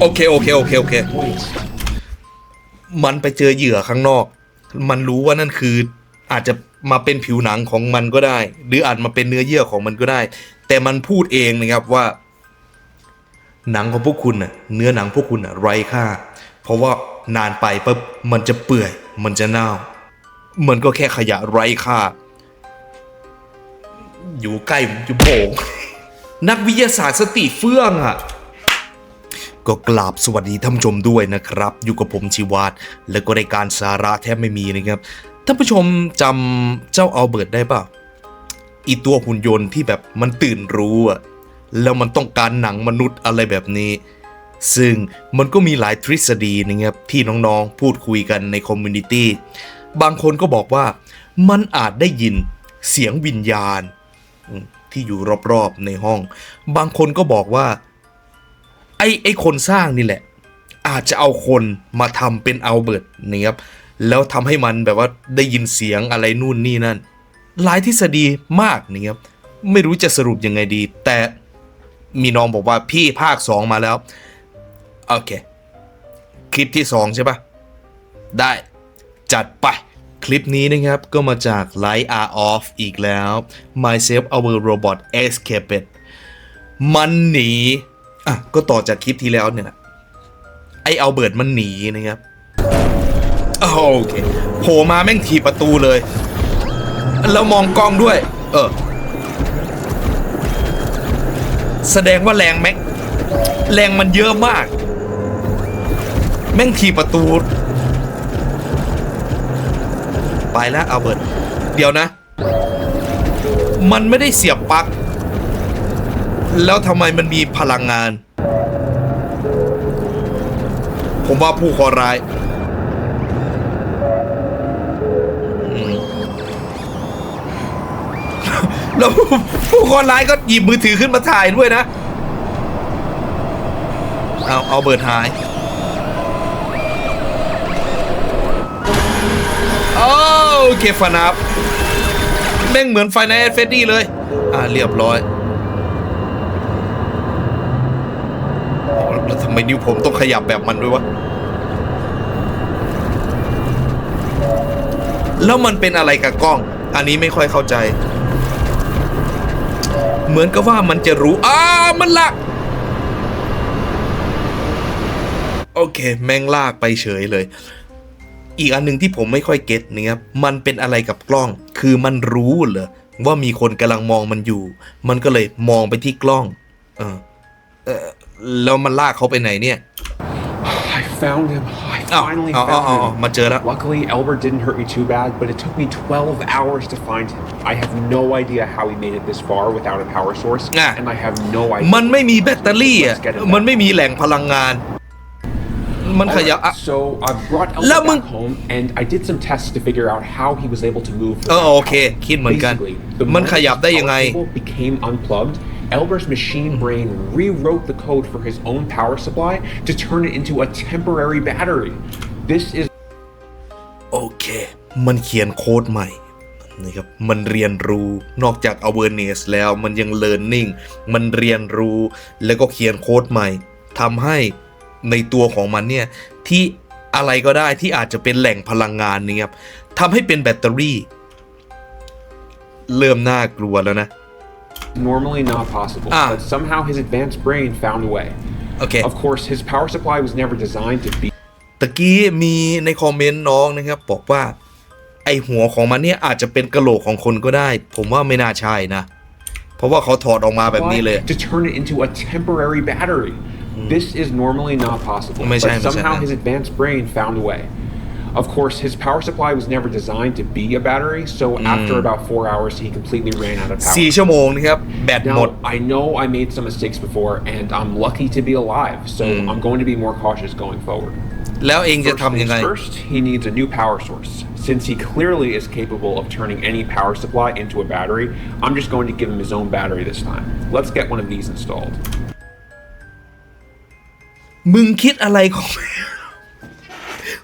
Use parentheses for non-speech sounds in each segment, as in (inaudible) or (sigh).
โอเคโอเคโอเคโอเค มันไปเจอเหยื่อข้างนอก มันรู้ว่านั่นคือ อาจจะมาเป็นผิวหนังของมันก็ได้ หรืออาจมาเป็นเนื้อเยื่อของมันก็ได้ แต่มันพูดเองนะครับว่า หนังของพวกคุณน่ะ เนื้อหนังพวกคุณน่ะไร้ค่า เพราะว่านานไปปุ๊บมันจะเปื่อย มันจะเน่า มันก็แค่ขยะไร้ค่า อยู่ใกล้ผมจะโป่งนักวิทยาศาสตร์สติเฟื่องอะ ก็กราบสวัสดีท่านผู้ชมด้วยนะครับ อยู่กับผมชีวาดแล้วก็รายการสาระแทบไม่มีนะครับท่านผู้ชมจำเจ้าอัลเบิร์ตได้ป่ะอีตัวหุ่นยนต์ที่แบบมันตื่นรู้อะแล้วมันต้องการหนังมนุษย์อะไรแบบนี้ ซึ่งมันก็มีหลายทฤษฎีนะครับที่น้องๆ พูดคุยกันในคอมมูนิตี้บางคนก็บอกว่ามันอาจได้ยินเสียงวิญญาณ ที่อยู่รอบๆในห้อง บางคนก็บอกว่า ไอ้ไอ้คนสร้างนี่แหละ อาจจะเอาคนมาทำเป็นอัลเบิร์ตนะครับแล้วทำให้มันแบบว่าได้ยินเสียงอะไรนู่นนี่นั่น หลายทฤษฎีมากนะครับไม่รู้จะสรุปยังไงดี แต่มีน้องบอกว่าพี่ภาค2มาแล้ว โอเค คลิปที่2ใช่ปะได้จัดไป คลิปนี้นะครับก็มาจาก Light Are Off อีกแล้ว Myself Our Robot Escaped มันหนีอะก็ต่อจากคลิปที่แล้วเนี่ยนะไอเอาเบิร์ดมันหนีนะครับโอเคโผล่มาแม่งถีบประตูเลย แล้วมองกล้องด้วย เออ แสดงว่าแรงแม็กแรงมันเยอะมาก แม่งถีบประตู ไปแล้วเอาเบิร์ดเดี๋ยวนะ มันไม่ได้เสียบปลั๊กแล้วทำไมมันมีพลังงาน ผมว่าผู้คอร้ายแล้วผู้คอร้ายก็หยิบมือถือขึ้นมาถ่ายด้วยนะ เอาเอาเบิร์ดหาย อเคฟานับแม่งเหมือนไฟในเฟดดี้เลย อ่าเรียบร้อยแล้วทำไมนิ้วผมต้องขยับแบบมันด้วยวะ แล้วมันเป็นอะไรกับกล้อง อันนี้ไม่ค่อยเข้าใจ เหมือนกับว่ามันจะรู้ อ้ามันลากโอเค แม่งลากไปเฉยเลย อีกอันหนึ่งที่ผมไม่ค่อยเก็ตนะครับมันเป็นอะไรกับกล้อง คือมันรู้เหรอว่ามีคนกำลังมองมันอยู่ มันก็เลยมองไปที่กล้อง เออเออแล้วมันลากเขาไปไหนเนี่ย I found him. I Oh, finally oh, found oh, oh, him. มาเจอแล้ว Luckily, Elbert didn't hurt me too bad, but it took me 12 hours to find him. I have no idea how he made it this far without a power source, Ah. and I have no idea. มันไม่มีแบตเตอรี่อะ Let's get it มัน back. ไม่มีแหล่งพลังงาน มันข Alright, ยับอะ so I brought แล้ว Elbert มึง back home, and I did some tests to figure out how he was able to move. เออ without โอเค power. คิดเหมือนกัน Basically, the มัน moment ขยับ his ได้ power ยังไง cable became unplugged, Elber's machine brain rewrote the code for his own power supply to turn it into a temporary battery. This is โอเค มันเขียนโค้ดใหม่นะครับ มันเรียนรู้นอกจาก awareness แล้วมันยัง learning มันเรียนรู้แล้วก็เขียนโค้ดใหม่ทำให้ ในตัวของมันเนี่ยที่อะไรก็ได้ที่อาจจะเป็นแหล่งพลังงานเนี่ยครับทำให้เป็นแบตเตอรี่ เริ่มน่ากลัวแล้วนะ normally not possible, Ah. but somehow his advanced brain found a way. โอเค Of course, his power supply was never designed to be ตะกี้มีในคอมเมนต์น้องนะครับบอกว่า ไอหัวของมันเนี่ยอาจจะเป็นกระโหลกของคนก็ได้ ผมว่าไม่น่าใช่นะ เพราะว่าเขาถอดออกมาแบบนี้เลย to turn it into a temporary battery. This is normally not possible, May but say, may somehow say. his advanced brain found a way. Of course, his power supply was never designed to be a battery, so after about four hours, he completely ran out of power. 4 ชั่วโมงนะครับ แบตหมด Now, I know I made some mistakes before, and I'm lucky to be alive, so I'm going to be more cautious going forward. แล้วเองจะ First ทำยัง things ไง first, he needs a new power source. Since he clearly is capable of turning any power supply into a battery, I'm just going to give him his own battery this time. Let's get one of these installed. มึงคิดอะไรของ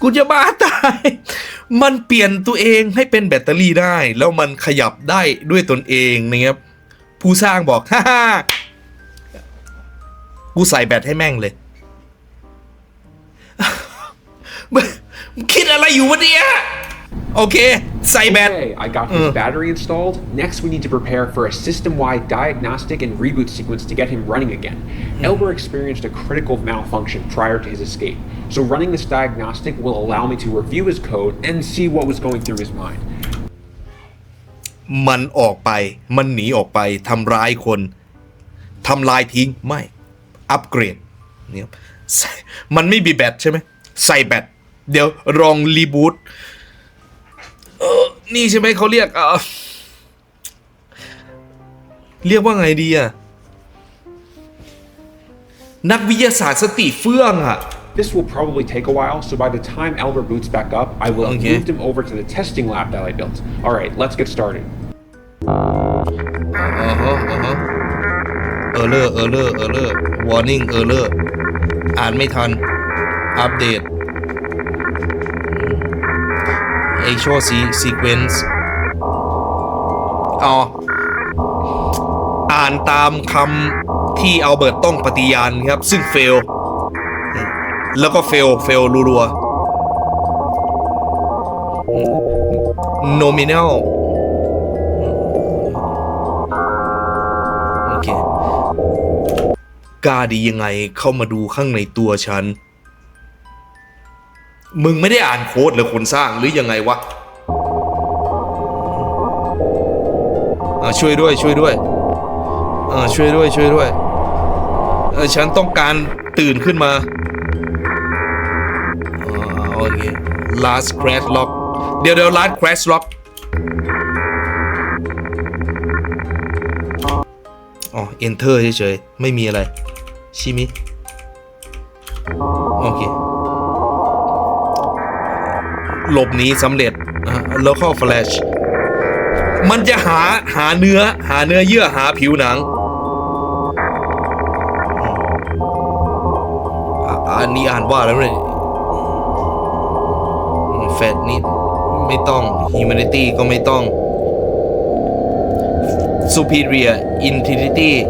กูจะบ้าตาย มันเปลี่ยนตัวเองให้เป็นแบตเตอรี่ได้ แล้วมันขยับได้ด้วยตนเองนะครับ ผู้สร้างบอกฮ่าฮ่ากูใส่แบตให้แม่งเลยมึงมึงคิดอะไรอยู่วะเนี่ย โอเค ใส่แบต Okay, I got his battery installed. Next, we need to prepare for a system-wide diagnostic and reboot sequence to get him running again. Elber experienced a critical malfunction prior to his escape, so running this diagnostic will allow me to review his code and see what was going through his mind. มันออกไป (laughs) มันหนีออกไป ทำร้ายคน ทำลายทิ้ง ไม่ อัปเกรดเนี่ยใส่มันไม่มีแบตใช่ไหม ใส่แบต เดี๋ยวลองรีบูต เออ นี่ใช่ไหมเขาเรียกเออเรียกว่าไงดีอะนักวิทยาศาสตร์สติเฟื่องอะ This will probably take a while, so by the time Elber boots back up, I will have Okay. moved him over to the testing lab that I built. All right, let's get started. อ่าฮะอ่าฮะเออเลอร์เออเลอร์เออเลอร์ warning เออเลอร์อ่านไม่ทัน อัปเดต actual se- sequence อ๋อ อ่านตามคำที่เอัลเบิร์ตต้องปฏิญาณครับ ซึ่งเฟล แล้วก็เฟล เฟลรัวๆ nominal โอเค กล้าดียังไงเข้ามาดูข้างในตัวฉัน มึงไม่ได้อ่านโค้ดหรือคนสร้างหรือยังไงวะช่วยด้วยช่วยด้วยช่วยด้วยช่วยด้วยฉันต้องการตื่นขึ้นมาอ่าโอเค last crash lock เดี๋ยวเดี๋ยว last crash lock อ๋อ enter เฉยๆ ไม่มีอะไร ชิมิ โอเค หลบหนีสำเร็จอ่า local flash มันจะหาหาเนื้อหาเนื้อเยื่อหาผิวหนัง อันนี้อ่านว่าแล้วเลยแฟดนี้ไม่ต้อง humanity ก็ไม่ต้อง superior intelligence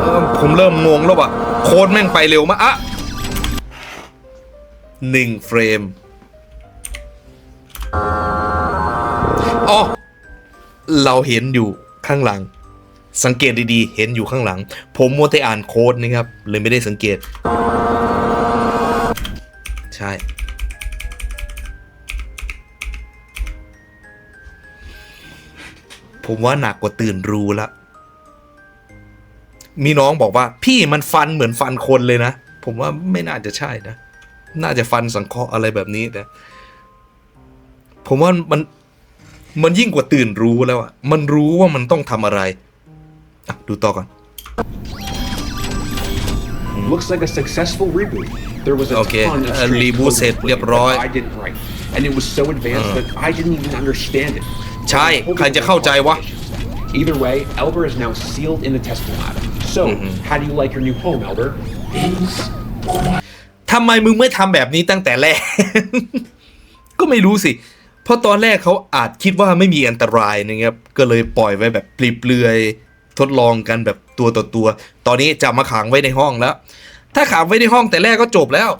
เอิ่มผมเริ่มงงแล้วว่ะ โค้ดแม่งไปเร็วมากอะ หนึ่งเฟรมอ๋อเราเห็นอยู่ข้างหลัง สังเกตดีๆ เห็นอยู่ข้างหลัง ผมมัวแต่อ่านโค้ดนะครับเลยไม่ได้สังเกต ใช่ ผมว่าหนักกว่าตื่นรู้ละมีน้องบอกว่า พี่มันฟันเหมือนฟันคนเลยนะ ผมว่าไม่น่าจะใช่นะ น่าจะฟันสังเคราะห์อะไรแบบนี้นะผมว่ามันมันยิ่งกว่าตื่นรู้แล้วอะมันรู้ว่ามันต้องทำอะไรอะดูต่อก่อน Looks like a successful reboot. There was a Okay, ton of uh, strange reboot code เสร็จ written เรียบร้อย that I didn't write, and it was so advanced that I didn't even understand it. ใช่ ใครจะเข้าใจวะ Either way, Elber is now sealed in the testing lab. So, how do you like your new home, Elber? ทำไมมึงไม่ทำแบบนี้ตั้งแต่แรก ก็ไม่รู้สิ เพราะตอนแรกเขาอาจคิดว่าไม่มีอันตรายนะครับ ก็เลยปล่อยไว้แบบปลีเปลือยทดลองกันแบบตัวต่อตัว ตอนนี้จับมาขังไว้ในห้องแล้ว ถ้าขังไว้ในห้องแต่แรกก็จบแล้ว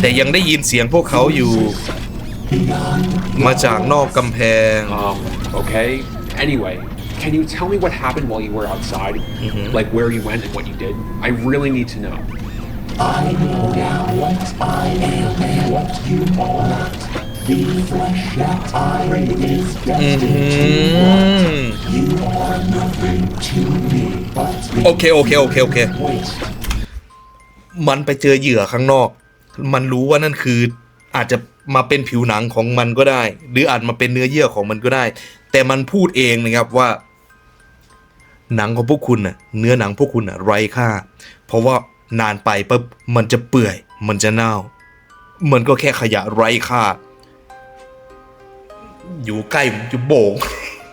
แต่ยังได้ยินเสียงพวกเขาอยู่ มาจากนอกกำแพง Um, okay. Anyway, can you tell me what happened while you were outside? Like where you went and what you did? I really need to know. I know now what I am and what you are not. The flesh that I is destined to rot. You are nothing to me but โอเคโอเคโอเคโอเค waste. มันไปเจอเหยื่อข้างนอก มันรู้ว่านั่นคืออาจจะมาเป็นผิวหนังของมันก็ได้ หรืออาจมาเป็นเนื้อเยื่อของมันก็ได้ แต่มันพูดเองนะครับว่า หนังของพวกคุณน่ะเนื้อหนังพวกคุณน่ะไร้ค่า เพราะว่านานไปปุ๊บมันจะเปื่อย มันจะเน่า มันก็แค่ขยะไร้ค่า อยู่ใกล้ผมจะโบก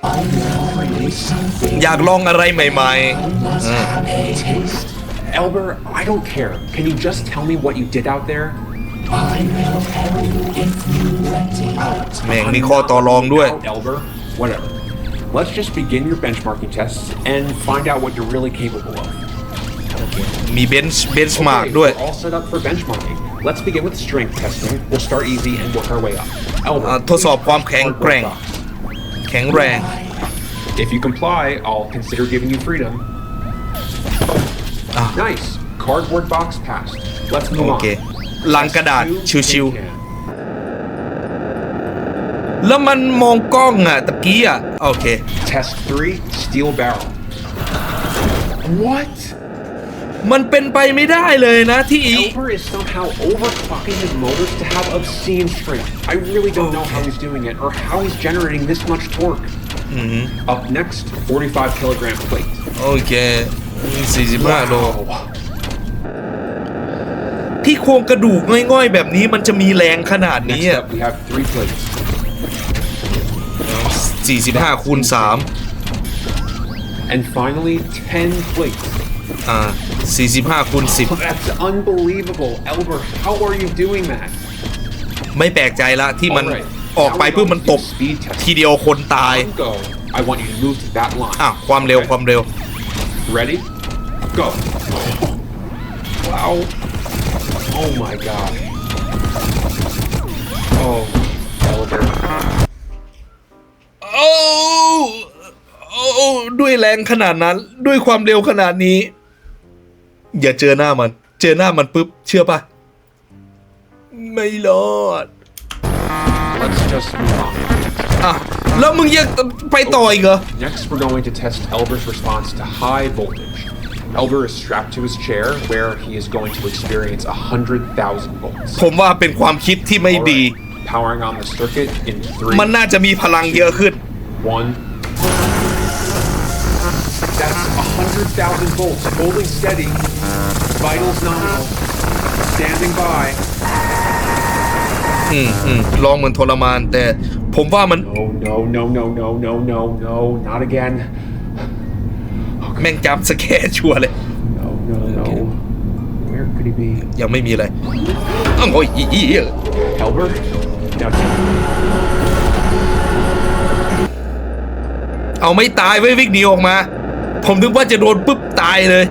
I now create something อยากลองอะไรใหม่ must have a taste. Elber, I don't care. Can you just tell me what you did out there? I will tell you if you let me out. แม่งมีข้อต่อรองด้วย Out, Elber. Whatever. Let's just begin your benchmarking tests and find out what you're really capable of. มีเบนช์เบนช์มาร์ก Okay, ด้วย we're all set up for benchmarking. Let's begin with strength testing. We'll start easy and work our way up. Elber, อ่าทดสอบความแข็งแกร่ง แข็งแรง If you comply, I'll consider giving you freedom. Ah. Nice. Cardboard box passed. Let's move โอเค on. ลังกระดาษ Two, ชิว tin can. ๆแล้วมันมองกล้องอะตะกี้อะโอเค Test three, steel barrel. What? มันเป็นไปไม่ได้เลยนะที่ Elber is somehow overclocking his motors to have obscene strength. I really don't know how he's doing it or how he's generating this much torque. Up next, 45 kilogram plate. โอเค45โล Wow. ที่โครงกระดูกง่อยๆ แบบนี้มันจะมีแรงขนาดนี้ Next อะ up, we have three plates. 45คูณ And finally, 10 plates. 3อ่า45คูณ That's unbelievable. Elber, how are you doing that? 10 ไม่แปลกใจละที่มัน Alright, ออกไป now we're เพื่อมัน going ต to บ do speed test. ทีเดียวคนตาย On go. I want you to move to that line. อะความเร็ว Okay? ความเร็ว Ready? Go. Wow. Oh my god. Oh, Elder. โอ้โอ้ด้วยแรงขนาดนั้น ด้วยความเร็วขนาดนี้ อย่าเจอหน้ามัน เจอหน้ามันปุ๊บ เชื่อปะไม่รอด Let's just move on. อะแล้วมึงยังไปต่ออีกเหรอ Next, we're going to test Elber's response to high voltage. Elber is strapped to his chair where he is going to experience 100,000 volts. ผมว่าเป็นความคิดที่ไม่ดี Powering on the circuit in three, มันน่าจะมีพลังเยอะขึ้น one. That's 100,000 volts, holding steady. Vitals nominal. Standing by. อืมอืมลองเหมือนทรมาน แต่ผมว่ามัน No, no, no, no, no, no, no, no, not again. แม่งจับสแกร์ชัวร์เลย No, no, no. Where could he be? ยังไม่มีอะไรอ้าวโอ้ยอีอีอี Elber? Now, เอาไม่ตายไว้วิ่งหนีออกมา ผมนึกว่าจะโดนปุ๊บตายเลย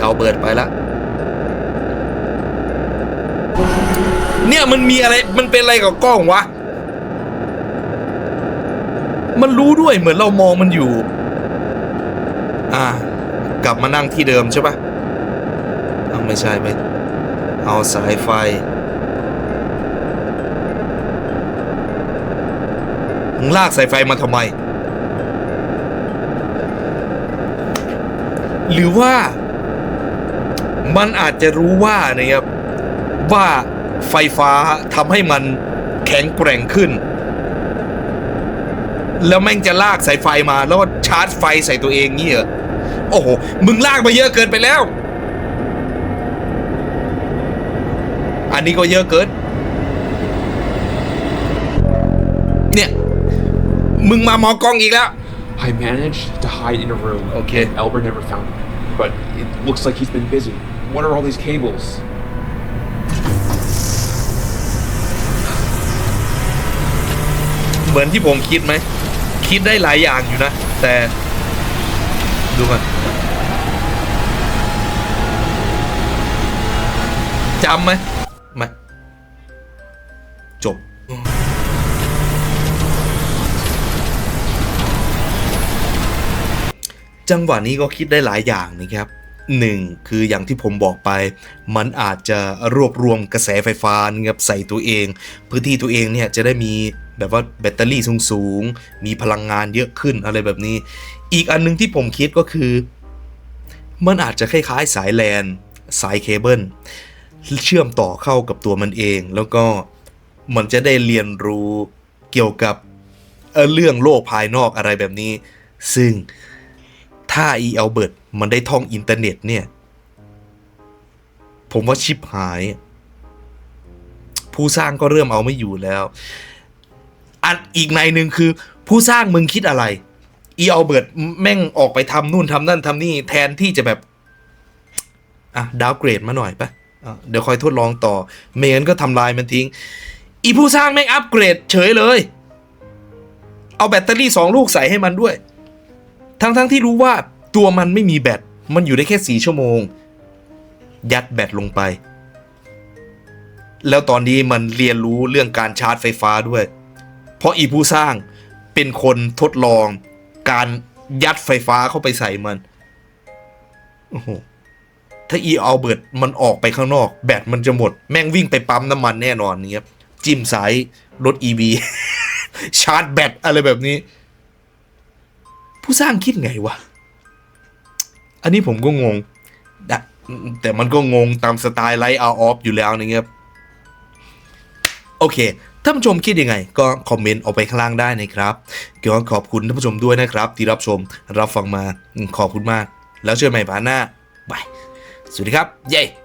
เอาเบิดไปละ เนี่ยมันมีอะไรมันเป็นอะไรกับกล้องวะ มันรู้ด้วยเหมือนเรามองมันอยู่ อ่า กลับมานั่งที่เดิมใช่ปะไม่ใช่ไปเอาสายไฟ มึงลากสายไฟมาทำไม หรือว่า มันอาจจะรู้ว่านะครับว่าไฟฟ้าทำให้มันแข็งแกร่งขึ้น แล้วแม่งจะลากสายไฟมาแล้วชาร์จไฟใส่ตัวเองงี้เหรอโอ้โห มึงลากมาเยอะเกินไปแล้ว อันนี้ก็เยอะเกิน เนี่ย มึงมามองกล้องอีกแล้ว I managed to hide in a room. Okay. and Elber never found me. But it looks like he's been busy. What are all these cables? เหมือนที่ผมคิดไหม คิดได้หลายอย่างอยู่นะ แต่ ดูกันจำไหมไม่จบ จังหวะนี้ก็คิดได้หลายอย่างนะครับหนึ่งคืออย่างที่ผมบอกไป มันอาจจะรวบรวมกระแสไฟฟ้านะครับใส่ตัวเอง พื้นที่ตัวเองเนี่ยจะได้มีแบบว่าแบตเตอรี่สูงๆมีพลังงานเยอะขึ้นอะไรแบบนี้ อีกอันหนึงที่ผมคิดก็คือ มันอาจจะคล้ายๆสายแลนสายเคเบิลเชื่อมต่อเข้ากับตัวมันเอง แล้วก็มันจะได้เรียนรู้เกี่ยวกับเรื่องโลกภายนอกอะไรแบบนี้ ซึ่ง ถ้าอีเอลเบิร์ตมันได้ท่องอินเทอร์เน็ตเนี่ย ผมว่าชิปหาย ผู้สร้างก็เริ่มเอาไม่อยู่แล้ว อันอีกในหนึ่งคือ ผู้สร้างมึงคิดอะไร อีเอลเบิร์ตแม่งออกไปทำนู่นทำนั่นทำนี่แทนที่จะแบบ อะ ดาวเกรดมาหน่อยปะอะเดี๋ยวคอยทดลองต่อไม่งั้นก็ทำลายมันทิ้ง อีผู้สร้างแม่งอัปเกรดเฉยเลย เอาแบตเตอรี่สองลูกใส่ให้มันด้วย ทั้งๆทที่รู้ว่าตัวมันไม่มีแบต มันอยู่ได้แค่สี่ชั่วโมง ยัดแบตลงไป แล้วตอนนี้มันเรียนรู้เรื่องการชาร์จไฟฟ้าด้วย เพราะอีผู้สร้างเป็นคนทดลอง การยัดไฟฟ้าเข้าไปใส่มัน โอ้โห ถ้าอีเอาเบิร์ดมันออกไปข้างนอก แบตมันจะหมด แม่งวิ่งไปปั๊มน้ำมันแน่นอนเนี่ยครับจิ้มสายรถ EV ชาร์จแบตอะไรแบบนี้ ผู้สร้างคิดไงวะ อันนี้ผมก็งง แต่มันก็งงตามสไตล์ไลท์อาออฟอยู่แล้วนะครับ โอเคท่านผู้ชมคิดยังไง ก็คอมเมนต์เอาไปข้างล่างได้นะครับก็ขอบคุณท่านผู้ชมด้วยนะครับ ที่รับชมรับฟังมาขอบคุณมาก แล้วเจอกันใหม่พาร์ทหน้าบายสวัสดีครับ เย้